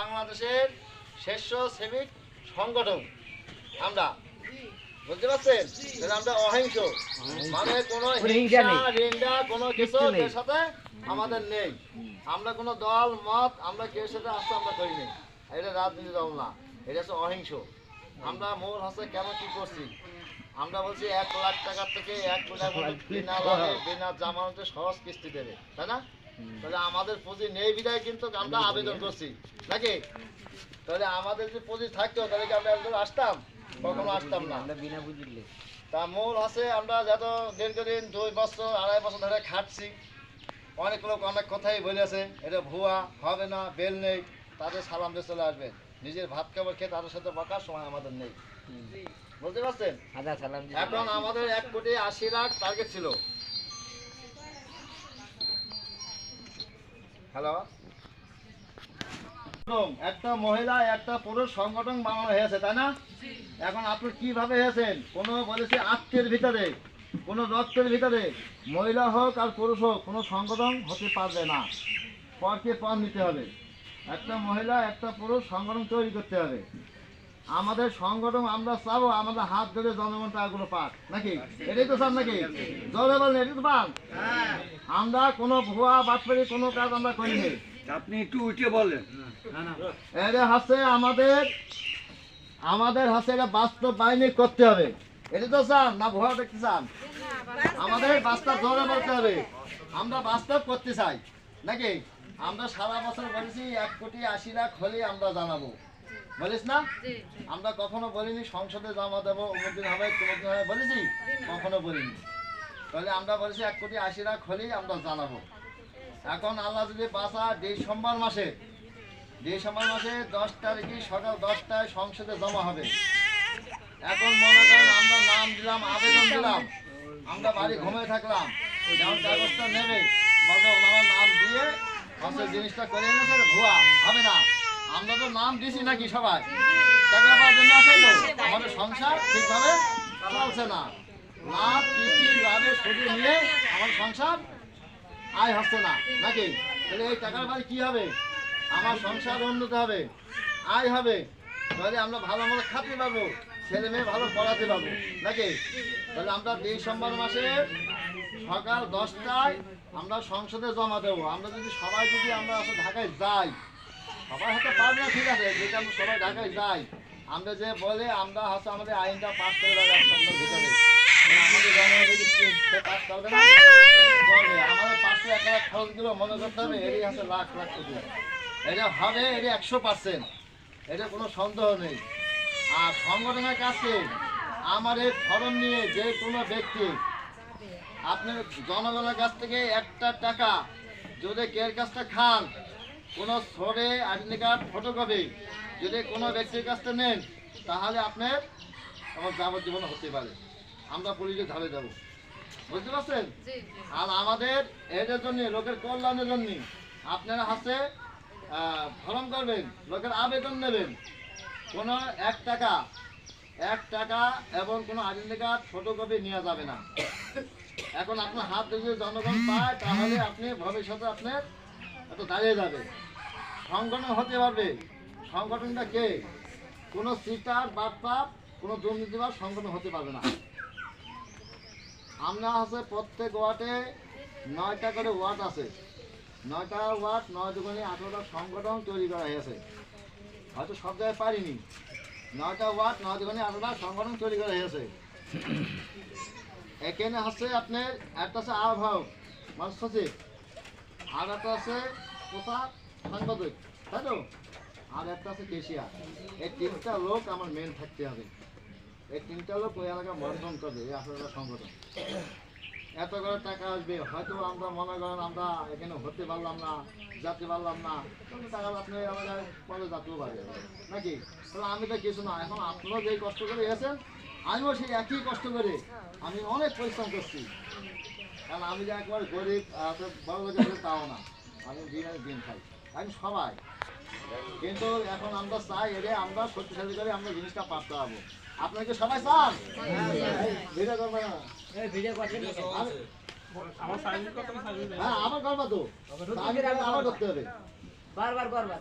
বাংলাদেশের স্বেচ্ছাসেবিক সংগঠন। আমরা। বুঝতে পারছেন? আমরা অহিংস। মানে কোনো কোনো হিংসা হিংসা নেই। কিছু নেই। সাথে আমাদের নেই। আমরা কোনো দল মত আমরা কেউ সাথে আসতে আমরা করিনি এটা রাজনীতি দল না। এটা হচ্ছে অহিংস। আমরা মূল হচ্ছে কেন কি করছি? আমরা বলছি এক লাখ টাকার থেকে এক লাখ বিনা বিনা জামানতে সহজ কিস্তি দেবে। তাই না? তাহলে আমাদের পুঁজি নেই বিদায় কিন্তু আমরা আবেদন করছি। নাকি? তাহলে আমাদের যদি পুঁজি থাকতো তাহলে কি আমরা একদম আসতাম? কখনো আসতাম না। আমরা বিনা বুঝলে। তা মূল আছে আমরা যত দীর্ঘদিন দুই বছর আড়াই বছর ধরে খাটছি। অনেক লোক অনেক কথাই বলেছে এটা ভুয়া হবে না বেল নেই তাদের সালাম দিয়ে চলে আসবেন। নিজের ভাত খাবার খেয়ে তাদের সাথে বকার সময় আমাদের নেই। বুঝতে পারছেন? এখন আমাদের এক কোটি আশি লাখ টার্গেট ছিল। হ্যালো একটা মহিলা একটা পুরুষ সংগঠন বানানো হয়েছে তাই না? এখন আপনি কীভাবে হয়েছেন? কোনো বলেছে আত্মের ভিতরে কোনো রক্তের ভিতরে? মহিলা হোক আর পুরুষ হোক কোনো সংগঠন হতে পারবে না। পরকে পর নিতে হবে। একটা মহিলা একটা পুরুষ সংগঠন তৈরি করতে হবে। আমাদের সংগঠন আমরা চাবো আমাদের হাত ধরে জনগণ টাকাগুলো পাক। নাকি? এটাই তো চান নাকি? জলে বলেন এটাই তো পান আমরা কোনো ভুয়া বাটপারি কোনো কাজ আমরা করিনি আপনি একটু উঠে বলেন। এটা হচ্ছে আমাদের আমাদের হচ্ছে এটা বাস্তব বাহিনী করতে হবে। এটা তো চান না ভুয়া দেখতে চান? আমাদের বাস্তব ধরে বলতে হবে। আমরা বাস্তব করতে চাই। নাকি? আমরা সারা বছর বলেছি এক কোটি আশি লাখ হলে আমরা জানাব। বলিস না? আমরা কখনো বলিনি সংসদে জমা দেবো অমুক দিন হবে তমুক দিন হবে বলেছি? কখনো বলিনি। তাহলে আমরা বলেছি এক কোটি আশি লাখ হলেই আমরা জানাব। এখন আল্লাহ যদি বাঁচা ডিসেম্বর মাসে ডিসেম্বর মাসে দশ তারিখে সকাল দশটায় সংসদে জমা হবে। এখন মনে করেন আমরা নাম দিলাম আবেদন দিলাম। আমরা বাড়ি ঘুমিয়ে থাকলাম। যেমন কাগজটা নেবে বলবে ওনারা নাম দিয়ে হচ্ছে জিনিসটা করে এনেছে ভুয়া হবে না। আমরা তো নাম দিছি নাকি সবাই? টাকা পাওয়ার আমাদের সংসার ঠিকভাবে চলছে না। লাভ কিস্তি লাভে সুদে নিয়ে আমার সংসার আয় হচ্ছে না, নাকি? তাহলে এই টাকার বাড়ি কি হবে? আমার সংসার উন্নত হবে, আয় হবে। তাহলে আমরা ভালো মতো খাতে পারব, ছেলে মেয়ে ভালো পড়াতে পারব, নাকি? তাহলে আমরা ডিসেম্বর মাসে সকাল দশটায় আমরা সংসদে জমা দেবো। আমরা যদি সবাই যদি আমরা আসলে ঢাকায় যাই সবাই হয়তো পারবে না ঠিক আছে, যেটা আমরা সবাই ঢাকায় যাই। আমরা যে বলে, আমরা হচ্ছে আমাদের আইনটা পাস করে দেবো ভিতরে। আমাদের খরচগুলো মনে হবে হচ্ছে লাখ লাখ এটা হবে, এটা একশো পার্সেন্ট। এটা কোনো সন্দেহ নেই। আর সংগঠনের কাছে আমার এই ফর্ম নিয়ে যে কোনো ব্যক্তি আপনি জনগণের কাছ থেকে একটা টাকা যদি কের কাছটা খান কোনো ছড়ে আইডেন্টি কার্ড ফটোকপি যদি কোনো ব্যক্তির কাছ থেকে নেন তাহলে আপনার আমার যাবজ্জীবন হতে পারে। আমরা পুলিশের ধারে যাব। বুঝতে পারছেন? আর আমাদের এদের জন্য লোকের কল্যাণের জন্য আপনারা হাতে ফর্ম করবেন লোকের আবেদন নেবেন। কোনো এক টাকা এক টাকা এবং কোনো আইডেন্টি কার্ড ফটোকপি নেওয়া যাবে না। এখন আপনার হাত যদি জনগণ পায় তাহলে আপনি ভবিষ্যতে আপনার এত দাঁড়িয়ে যাবে। সংগঠন হতে পারবে। সংগঠনটা কে? কোনো সিটার বাটপাপ কোনো দুর্নীতিবাদ সংগঠন হতে পারবে না। আমরা আছে প্রত্যেক ওয়ার্ডে নয়টা করে ওয়ার্ড আছে। নয়টা ওয়ার্ড, নয় দুগুণে আঠারোটা সংগঠন তৈরি করা হয়েছে। হয়তো সব জায়গায় পারিনি। নয়টা ওয়ার্ড, নয় দুগুণে আঠারোটা সংগঠন তৈরি করা হয়েছে। এখানে আছে আপনার, একটা আছে আহ্বায়ক মানে সচিব। আর একটা আছে প্রচার সাংবাদিক, তাই তো? আর একটা আছে কেশিয়ার। এই তিনটা লোক আমার মেন থাকতে হবে। এই তিনটা লোক ওই এলাকা বন্ধন করবে, এই আঠারোটা সংগঠন। এত করে টাকা আসবে, হয়তো আমরা মনে করেন আমরা এখানে হতে পারলাম না, যেতে পারলাম না কিন্তু টাকা আপনি এলাকায় পরে যাতেও পারে নাকি? তাহলে আমি তো কিছু না, এখন আপনারা যেই কষ্ট করে এসেছেন আমিও সেই একই কষ্ট করে আমি অনেক পরিশ্রম করছি। কারণ আমি যে একবার গরিব বড় লোকের তাও না। আমি দিন আমি দিন খাই। আমি সবাই। কিন্তু এখন আমরা চাই এলে আমরা শক্তিশালী করে আমরা জিনিসটা পারতে পারব। আপনাকে সবাই চান? ভিডিও না। ভিডিও করছেন হ্যাঁ আমার করবা তো। আমি আমার করতে হবে। বারবার বারবার